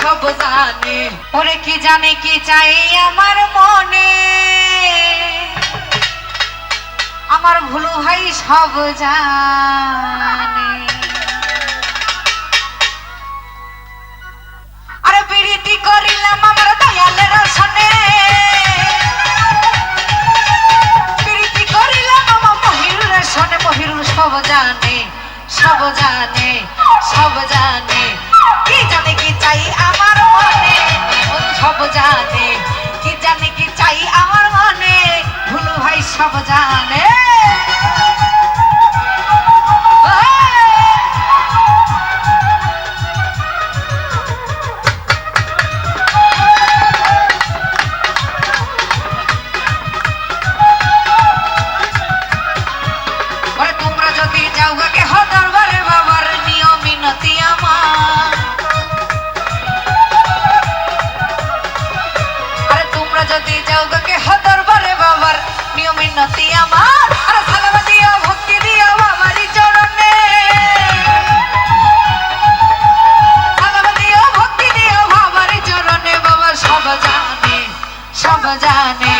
সব জানে। ওরে কি জানে, কি চাই আমার মনে? আমার ভুলু ভাই সব জানে। আরে বিরতি করিলাম আমার দয়ালের সনে বিরতি করিলাম আমার মহিরুল সনে মহিরুল সব জানে সব জানে সব জানে। কি জানে তাই আমার সব জানে জানে?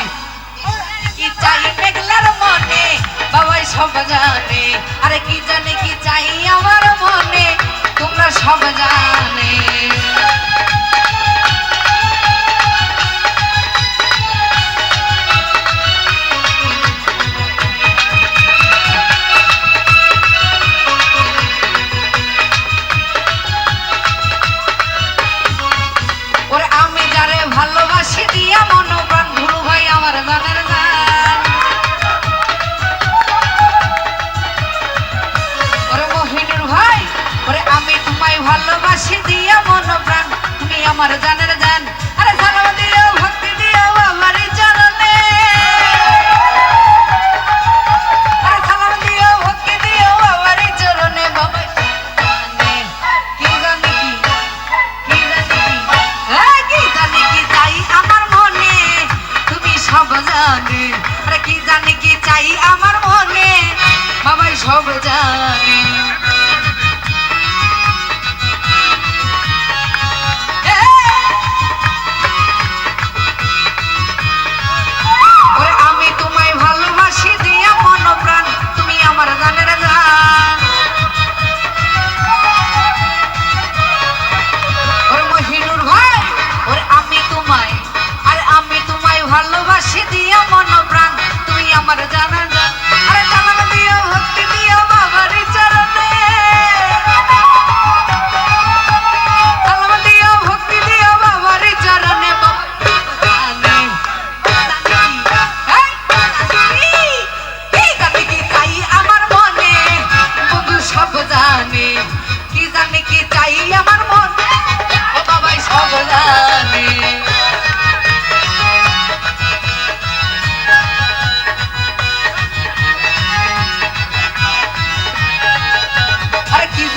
কি চাই মেঘলার মনে? বাবাই সব জানে। আরে কি জানে, কি চাই আমার মনে? তোমরা সব জানে।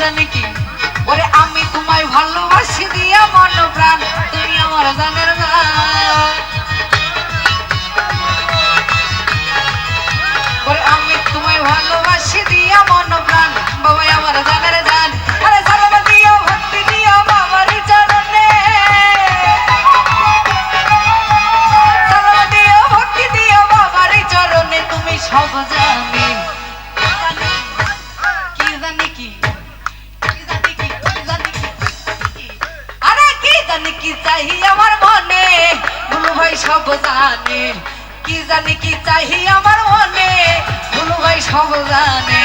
কমিটি চাই আমার মনে, ভুলু ভাই সব জানে। কি জানি, কি চাই আমার মনে, ভুলু ভাই সব জানে।